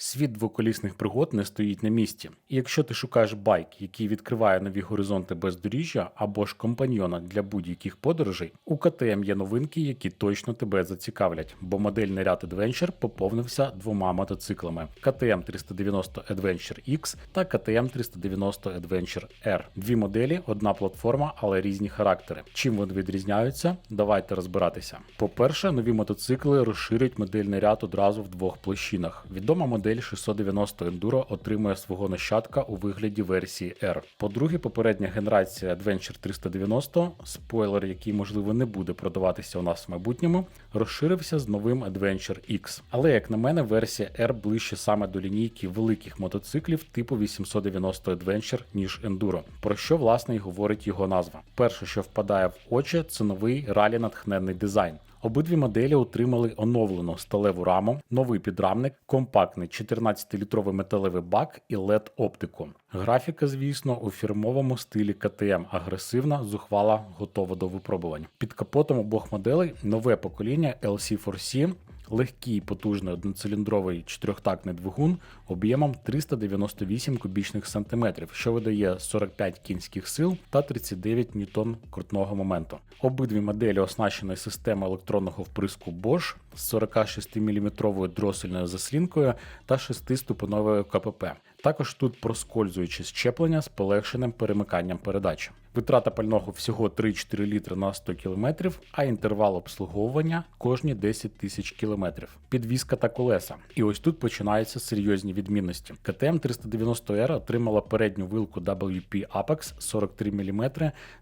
Світ двоколісних пригод не стоїть на місці. І якщо ти шукаєш байк, який відкриває нові горизонти бездоріжжя або ж компаньйона для будь-яких подорожей, у КТМ є новинки, які точно тебе зацікавлять, бо модельний ряд Adventure поповнився двома мотоциклами: KTM 390 Adventure X та KTM 390 Adventure R. Дві моделі, одна платформа, але різні характери. Чим вони відрізняються? Давайте розбиратися. По-перше, нові мотоцикли розширять модельний ряд одразу в двох площинах. Відома модель 690 Enduro отримує свого нащадка у вигляді версії R. По-друге, попередня генерація Adventure 390, спойлер, який можливо не буде продаватися у нас в майбутньому, розширився з новим Adventure X. Але як на мене, версія R ближче саме до лінійки великих мотоциклів типу 890 Adventure, ніж Enduro, про що власне і говорить його назва. Перше, що впадає в очі, це новий ралі натхненний дизайн. Обидві моделі отримали оновлену сталеву раму, новий підрамник, компактний 14-літровий металевий бак і led оптику. Графіка, звісно, у фірмовому стилі КТМ агресивна, зухвала, готова до випробувань. Під капотом обох моделей нове покоління LC4C. Легкий потужний одноциліндровий чотирьохтактний двигун об'ємом 398 кубічних сантиметрів, що видає 45 кінських сил та 39 ньютон крутного моменту. Обидві моделі оснащені системою електронного вприску Bosch з 46-мм дросельною заслінкою та 6-ступеневою КПП. Також тут проскользуюче щеплення з полегшеним перемиканням передач. Витрата пального всього 3-4 літри на 100 км, а інтервал обслуговування кожні 10 тисяч км. Підвізка та колеса. І ось тут починаються серйозні відмінності. КТМ 390R отримала передню вилку WP Apex 43 мм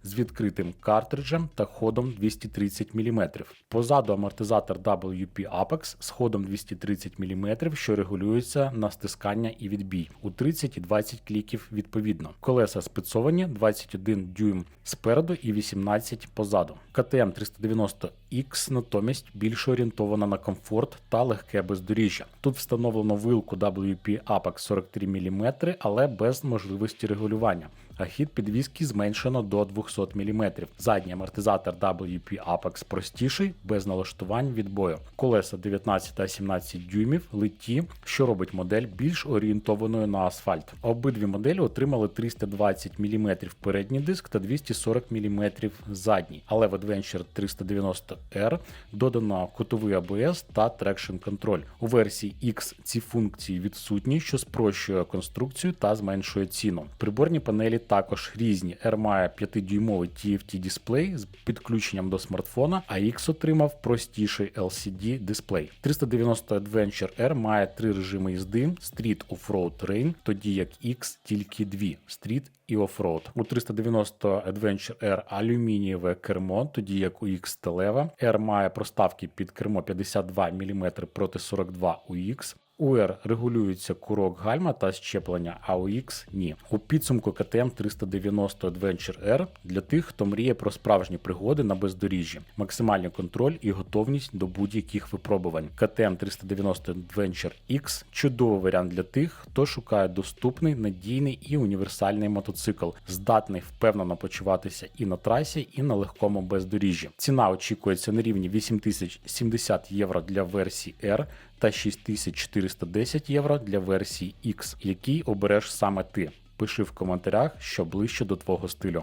з відкритим картриджем та ходом 230 мм. Позаду амортизатор WP Apex з ходом 230 мм, що регулюється на стискання і відбій у 30 і 20 кліків відповідно. Колеса спецовані 21 дюйм спереду і 18 позаду. КТМ 390 X натомість більше орієнтована на комфорт та легке бездоріжжя. Тут встановлено вилку WP Apex 43 мм, але без можливості регулювання. А хід підвіски зменшено до 200 мм. Задній амортизатор WP Apex простіший, без налаштувань відбою. Колеса 19 та 17 дюймів литі, що робить модель більш орієнтованою на асфальт. Обидві моделі отримали 320 мм передній диск та 240 мм задній. Але в Adventure 390R додано кутовий ABS та Traction Control. У версії X ці функції відсутні, що спрощує конструкцію та зменшує ціну. Приборні панелі також різні. R має 5-дюймовий TFT дисплей з підключенням до смартфона, а X отримав простіший LCD дисплей. 390 Adventure R має три режими їзди: Street Off-Road Rain, тоді як X тільки дві Street і Offroad. У 390 Adventure R алюмінієве кермо, тоді як у X сталева. R має проставки під кермо 52 мм проти 42 у X. У R регулюється курок гальма та щеплення, а у X ні. У підсумку КТМ 390 Adventure R для тих, хто мріє про справжні пригоди на бездоріжжі, максимальний контроль і готовність до будь-яких випробувань. КТМ 390 Adventure X чудовий варіант для тих, хто шукає доступний, надійний і універсальний мотоцикл, здатний впевнено почуватися і на трасі, і на легкому бездоріжжі. Ціна очікується на рівні 8070 євро для версії R та 6410 євро для версії X, який обереш саме ти. Пиши в коментарях, що ближче до твого стилю.